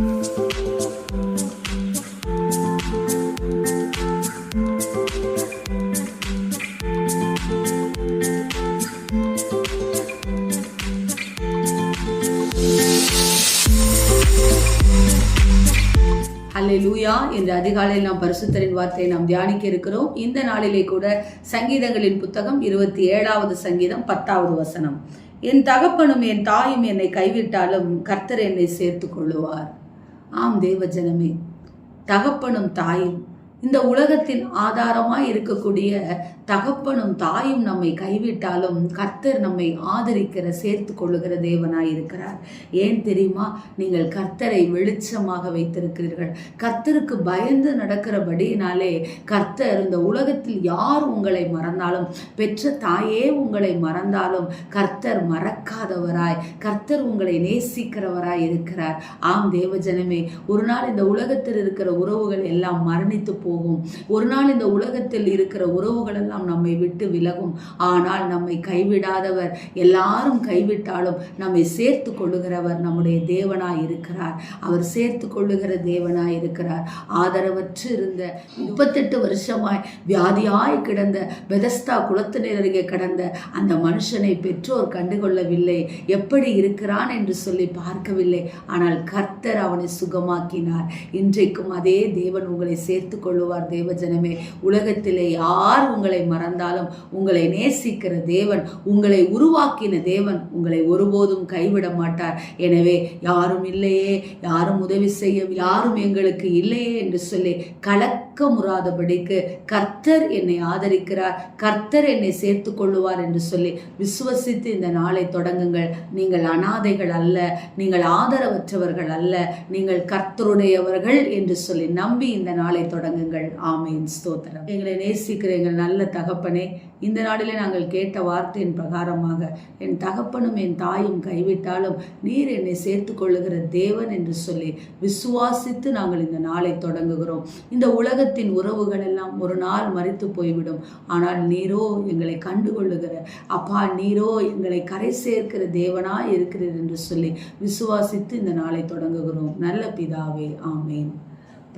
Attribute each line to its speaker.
Speaker 1: அல்லேலூயா என்ற அதிகாலையில் நாம் பரிசுத்தரின் வார்த்தையை நாம் தியானிக்க இருக்கிறோம். இந்த நாளிலே கூட சங்கீதங்களின் புத்தகம் இருபத்தி ஏழாவது சங்கீதம் பத்தாவது வசனம். என் தகப்பனும் என் தாயும் என்னை கைவிட்டாலும் கர்த்தர் என்னை சேர்த்து கொள்ளுவார். ஆம் தேவ ஜனமே தகப்பனும் தாயும் இந்த உலகத்தின் ஆதாரமாய் இருக்கக்கூடிய தகப்பனும் தாயும் நம்மை கைவிட்டாலும் கர்த்தர் நம்மை ஆதரிக்கிற சேர்த்து கொள்ளுகிற தேவனாய் இருக்கிறார். ஏன் தெரியுமா? நீங்கள் கர்த்தரை வெளிச்சமாக வைத்திருக்கிறீர்கள். கர்த்தருக்கு பயந்து நடக்கிறபடியினாலே கர்த்தர் இந்த உலகத்தில் யார் உங்களை மறந்தாலும் பெற்ற தாயே உங்களை மறந்தாலும் கர்த்தர் மறக்காதவராய் கர்த்தர் உங்களை நேசிக்கிறவராய் இருக்கிறார். ஆம் தேவஜனமே ஒரு நாள் இந்த உலகத்தில் இருக்கிற உறவுகள் எல்லாம் மரணித்து போ போகும். ஒரு நாள் இந்த உலகத்தில் இருக்கிற உறவுகள் எல்லாம் நம்மை விட்டு விலகும். ஆனால் நம்மை கைவிடாதவர் எல்லாரும் கைவிட்டாலும் நம்மை சேர்த்து கொள்ளுகிறவர் நம்முடைய தேவனாய் இருக்கிறார். அவர் சேர்த்து கொள்ளுகிற தேவனாய் இருக்கிறார். ஆதரவற்று இருந்த முப்பத்தெட்டு வருஷமாய் வியாதியாய் கிடந்த பெதஸ்தா குளத்தினர் அருகே அந்த மனுஷனை பெற்றோர் கண்டுகொள்ளவில்லை. எப்படி இருக்கிறான் என்று சொல்லி பார்க்கவில்லை. ஆனால் கர்த்தர் அவனை சுகமாக்கினார். இன்றைக்கும் அதே தேவன் உங்களை சேர்த்து கொள்ளுவார் தேவஜனமே உலகத்திலே யார் உங்களை மறந்தாலும் உங்களை நேசிக்கிற தேவன் உங்களை உருவாக்கின தேவன் உங்களை ஒருபோதும் கைவிட மாட்டார். எனவே யாரும் இல்லையே யாரும் உதவி செய்ய யாரும் எங்களுக்கு இல்லையே என்று சொல்லி கலக்கமுறாதபடிக்கு கர்த்தர் என்னை ஆதரிக்கிறார் கர்த்தர் என்னை சேர்த்து கொள்ளுவார் என்று சொல்லி விசுவசித்து இந்த நாளை தொடங்குங்கள். நீங்கள் அனாதைகள் அல்ல நீங்கள் ஆதரவற்றவர்கள் அல்ல நீங்கள் கர்த்தருடையவர்கள் என்று சொல்லி நம்பி இந்த நாளை தொடங்குங்கள். ஆமேன். ஸ்தோத்திரம். எங்களை நேசிக்கிற எங்கள் நல்ல தகப்பனே இந்த நாளிலே நாங்கள் கேட்ட வார்த்தையின் பிரகாரமாக என் தகப்பனும் என் தாயும் கைவிட்டாலும் நீர் என்னை சேர்த்து கொள்ளுகிற தேவன் என்று சொல்லி விசுவாசித்து நாங்கள் இந்த நாளை தொடங்குகிறோம். இந்த உலகத்தின் உறவுகள் எல்லாம் ஒரு நாள் மறித்து போய்விடும். ஆனால் நீரோ எங்களை கண்டுகொள்ளுகிற அப்பா நீரோ எங்களை கரை சேர்க்கிற தேவனாய் இருக்கிறீர் என்று சொல்லி விசுவாசித்து இந்த நாளை தொடங்குகிறோம். நல்ல பிதாவே ஆமேன்.